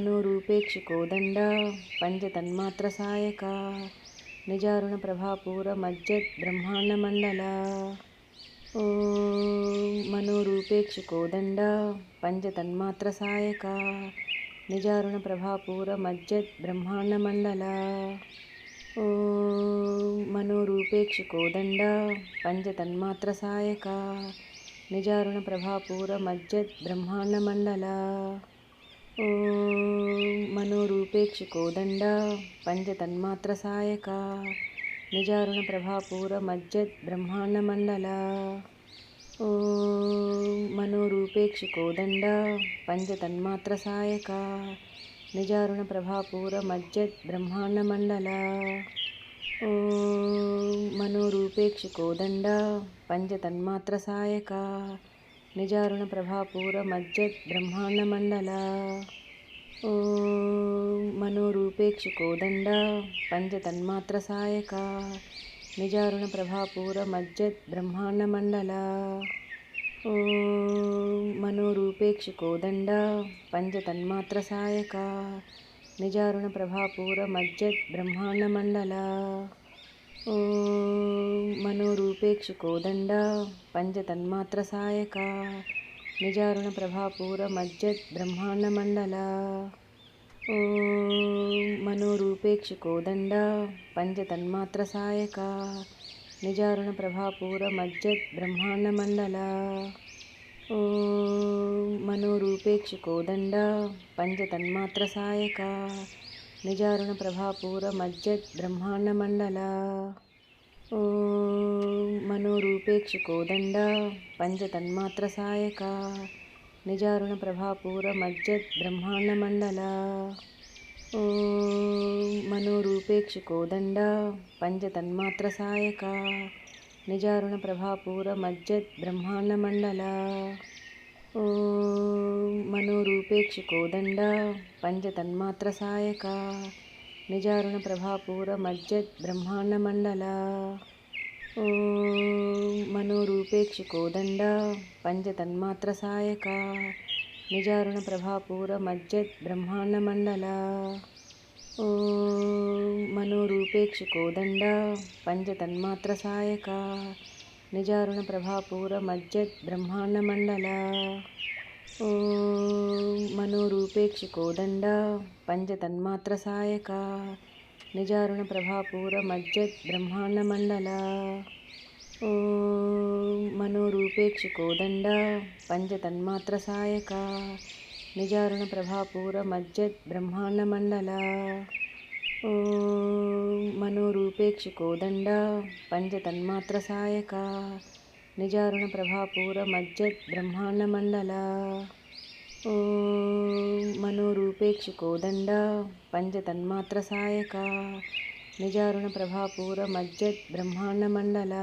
మనోరూపేక్షి కోదండ పంచతన్మాత్ర సాయక నిజారుణ ప్రభాపూర మజ్జత్ బ్రహ్మాండ మండల ఓ మనోరూపేక్షి కోదండ పంచతన్మాత్ర సాయక నిజారుణ ప్రభాపూర మజ్జత్ బ్రహ్మాండ మండల ఓ మనోరూపేక్షి కోదండ పంచతన్మాత్ర సాయక నిజారుణ ప్రభాపూర మజ్జత్ బ్రహ్మాండ మండల ఓం మనోరూపేక్షి పంచతన్మాత్ర సాయక నిజారుణ ప్రభాపూర మజ్జ బ్రహ్మాండ మండల ఓం మనోరూపేక్షి కోదండ పంచతన్మాత్ర సాయక నిజారుణ ప్రభాపూర మజ్జ బ్రహ్మాండ మండల ఓం మనోరూపేక్షి కోదండ పంచతన్మాత్ర సాయక నిజారుణ ప్రభాపూర మజ్జత్ బ్రహ్మాండ మండల ఓం మనోరూపేక్షి పంచతన్మాత్ర సాయక. నిజారుణ ప్రభాపూర మజ్జత్ బ్రహ్మాండ మండల ఓం మనోరూపేక్షి పంచతన్మాత్ర సాయక. నిజారుణ ప్రభాపూర మజ్జత్ బ్రహ్మాండ మండల ఓం మనోరూపేక్షి కోదండ పంచతన్మాత్ర సాయక నిజారుణ ప్రభాపూర మజ్జ బ్రహ్మాండ మండల. ఓం మనోరూపేక్షి కోదండ పంచతన్మాత్ర సాయక నిజారుణ ప్రభాపూర మజ్జ బ్రహ్మాండ మండల. ఓం మనోరూపేక్షి కోదండ పంచతన్మాత్ర సాయక నిజారుణ ప్రభాపూర మజ్జ బ్రహ్మాండ మండల. ఓం పంచతన్మాత్ర సాయక నిజారుణ ప్రభాపూర మజ్జత్ బ్రహ్మాండ మండల. ఓం పంచతన్మాత్ర సాయక నిజారుణ ప్రభాపూర మజ్జత్ బ్రహ్మాండ మండల. ఓం పంచతన్మాత్ర సాయక నిజారుణ ప్రభాపూర మజ్జత్ బ్రహ్మాండ మండల. ఓం మనోరూపేక్షి కోదండ పంచతన్మాత్ర సాయక. నిజారుణ ప్రభాపూర మజ్జత్ బ్రహ్మాండ మండల. ఓం మనోరూపేక్షి కోదండ పంచతన్మాత్ర సాయక. నిజారుణ ప్రభాపూర మజ్జత్ బ్రహ్మాండ మండల. ఓం మనోరూపేక్షి పంచతన్మాత్ర సాయక నిజారుణ ప్రభాపూర మజ్జత్ బ్రహ్మాండ మండల. ఓం మనోరూపేక్షి పంచతన్మాత్ర సాయక నిజారుణ ప్రభాపూర మజ్జత్ బ్రహ్మాండ మండల. ఓం మనోరూపేక్షి పంచతన్మాత్ర సాయక నిజారుణ ప్రభాపూర మధ్య బ్రహ్మాండ మండల ఓం మనోరూపేక్షి పంచతన్మాత్ర సాయక. నిజారుణ ప్రభాపూర మధ్య బ్రహ్మాండ మండల